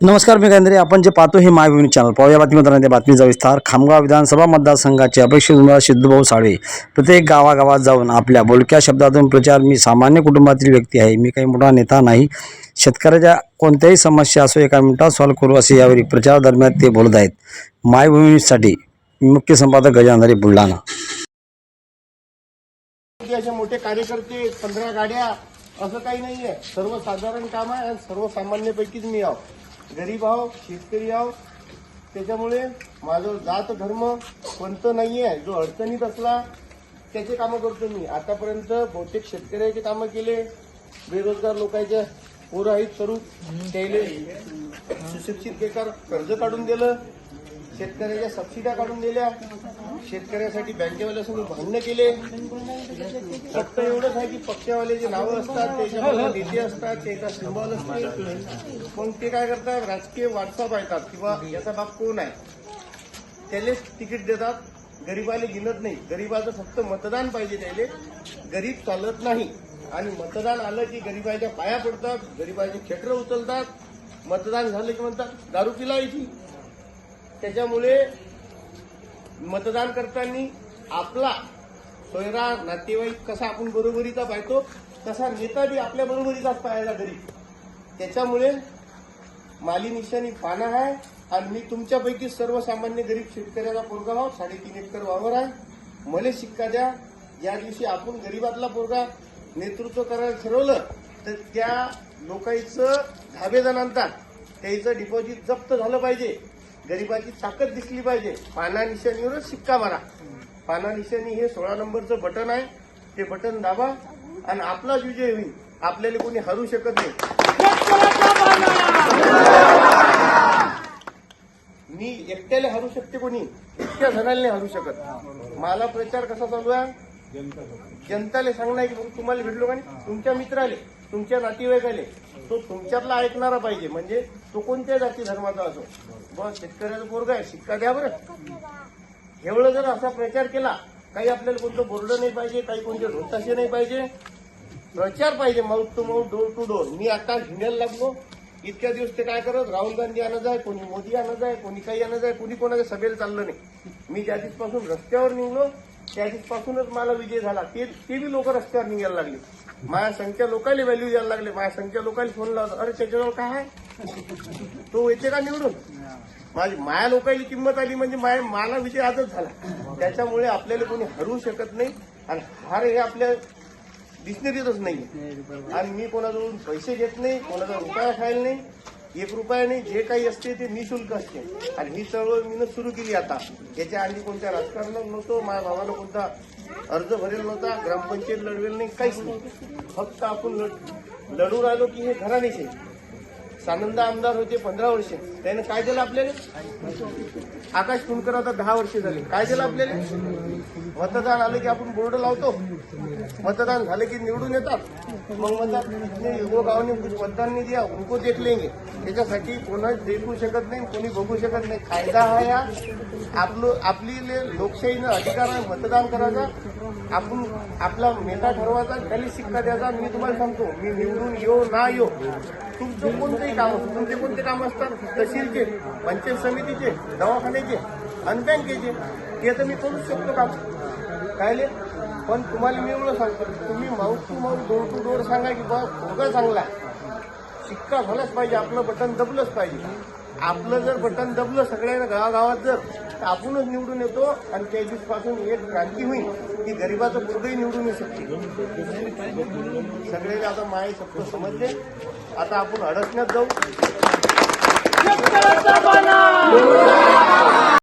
नमस्कार मी गांधरे आपण जे पाहतो हे मायभूमी चॅनल. पाहूया बातमीदारांच्या बातमीचा विस्तार. खामगाव विधानसभा मतदारसंघाचे अपेक्षित उमेदवार सिद्धभाऊ साळवे. प्रत्येक गावागावात जाऊन आपल्या बोलक्या शब्दातून प्रचार. मी सामान्य कुटुंबातील व्यक्ती आहे. मी काही मोठा नेता नाही. शेतकऱ्याच्या कोणत्याही समस्या असो एका मिनिटात सॉल्व्ह करू असे यावेळी प्रचारादरम्यान ते बोलत आहेत. मायभूमीसाठी मुख्य संपादक गजानधारी बुलढाणा. मोठे कार्यकर्ते पंधरा गाड्या असं काही नाहीये. सर्वसाधारण काम आहे आणि सर्वसामान्यपैकीच मी आहो. गरीब आहो शेतकरी आहो त्याच्यामुळे माझं जात धर्म कोणतं आहे जो अडचणीत असला त्याचे कामं करतो मी. आतापर्यंत बहुतेक शेतकऱ्याचे कामं केले बेरोजगार लोकांच्या पोरं आहेत स्वरूप त्याले सुशिक्षित बेकार कर्ज काढून दिलं शेतकऱ्याच्या सबसिड्या काढून दिल्या. शेतकऱ्यासाठी बँकेवाल्यासमोर भांडणं केले. फक्त एवढंच आहे की पक्षवाले जे नावं असतात त्याच्यामध्ये नेते असतात त्याचा सिंबॉल असते पण ते काय करतात राजकीय वाटसाप ऐकतात किंवा याचा बाप कोण आहे? त्यालेच तिकीट देतात. गरीबाले गिनत नाही. गरीबाचं फक्त मतदान पाहिजे त्याले. गरीब चालत नाही. आणि मतदान आलं की गरीबाच्या पाया पडतात गरीबाचे खेटर उचलतात. मतदान झालं की म्हणतात दारू पिलायची त्याच्यामुळे मतदान करताना आपला सोयरा नातेवाईक कसा आपण बरोबरीचा पाहतो तसा नेता बी आपल्या बरोबरीचाच पाहायला गरीब त्याच्यामुळे माली निशाणी पाना आहे आणि मी तुमच्यापैकी सर्वसामान्य गरीब शेतकऱ्याचा पोरगा आहोत साडेतीन एकर वावर आहे. मले शिक्का द्या. या दिवशी आपण गरीबातला पोरगा नेतृत्व करायला ठरवलं तर त्या लोकांचं धाबेजण आणतात त्याचं डिपॉझिट जप्त झालं पाहिजे. गरीबाची ताकद दिसली पाहिजे. पाना निशाणीवरच शिक्का मारा. पाना निशाणी हे सोळा नंबरचं बटन आहे. ते बटन दाबा आणि आपलाच विजय होईल. आपल्याला कोणी हरू शकत नाही. मी एकट्याला हरू शकते कोणी? इतक्या जणांना हरू शकत मला प्रचार कसा चालू आहे? जनताले सांगणार की मग तुम्हाला भेटलो का नाही? तुमच्या मित्राले तुमच्या नातेवाईकाले तो तुमच्यातला ऐकणारा पाहिजे. म्हणजे तो कोणत्या जाती धर्माचा असो. बस शेतकऱ्याचा पोरगा आहे शिक्का द्या बरं. एवढं जर असा प्रचार केला काही आपल्याला कोणतं बोर्ड नाही पाहिजे काही कोणते ढोताशे नाही पाहिजे. प्रचार पाहिजे mouth to mouth door to door. मी आता घेण्याला लागलो. इतक्या दिवस ते काय करत? राहुल गांधी आणत आहे कोणी मोदी आणत आहे कोणी काही आणत आहे कोणी कोणाच्या सभेला चाललं नाही. मी ज्या दिवसपासून रस्त्यावर निघलो त्या मला विजय झाला. ते ते बी लोक रस्त्यावर निघायला लागले. माझ्या संख्या लोकांनी व्हॅल्यू द्यायला लागले. माझ्या संख्या लोकांनी फोन लावला. अरे त्याच्याजवळ काय आहे? तो येते का निवडून? माझी माया लोकांची किंमत आली म्हणजे माया मला विजय आजच झाला. त्याच्यामुळे आपल्याला कोणी हरवू शकत नाही आणि हार हे आपल्या डिक्शनरीतच नाही आणि मी कोणाजवळून पैसे घेत नाही कोणाचा रुपया खायला नाही. एक रुपया नाही जे काही असते ते निशुल्क असते. आणि ही चळवळ मी सुरू केली आता. याच्या आधी कोणत्या राजकारणात नव्हतो माझ्या भावानं कोणता अर्ज भरेल नव्हता ग्रामपंचायत लढवेल नाही काहीच नाही. फक्त आपण लढू राहिलो की हे घराणेचे सानंद आमदार होते पंधरा वर्षे. त्याने काय दिलं आपल्याला? आकाश तुमकर आता दहा वर्ष झाले. काय दिलं आपल्याला? मतदान आलं की आपण बोर्ड लावतो. मतदान झालं की निवडून येतात. मग म्हणतात "नहीं, हो मतदान नाही दिया उनको देख लेंगे त्याच्यासाठी कोणाच देखू शकत नाही कोणी बघू शकत नाही. कायदा हा या. आपलं आपली लोकशाहीनं अधिकार आहे मतदान करायचा. आपण आपला नेता ठरवायचा त्याला शिक्का द्यायचा. मी तुम्हाला सांगतो मी निवडून येऊ ना येऊ. तुमचं कोणतेही काम असतं कोणते काम असतात? तहसीलचे पंचायत समितीचे दवाखान्याचे आणि बँकेचे ते तर मी करूच शकतो काम. कायले? पण तुम्हाला मी एवढं सांगतो तुम्ही mouth to mouth door to door सांगा की बा भोगा चांगला आहे. शिक्का झालाच पाहिजे आपलं बटन दबलंच पाहिजे. आपलं जर बटन दबलं सगळ्यांना गावागावात जर तर आपणच निवडून येतो आणि त्या दिवसपासून एक क्रांती होईल की गरीबाचं पोरगही निवडून येऊ शकते. सगळे आता माय शब्द समजले. आता आपण अडचण्यात जाऊ.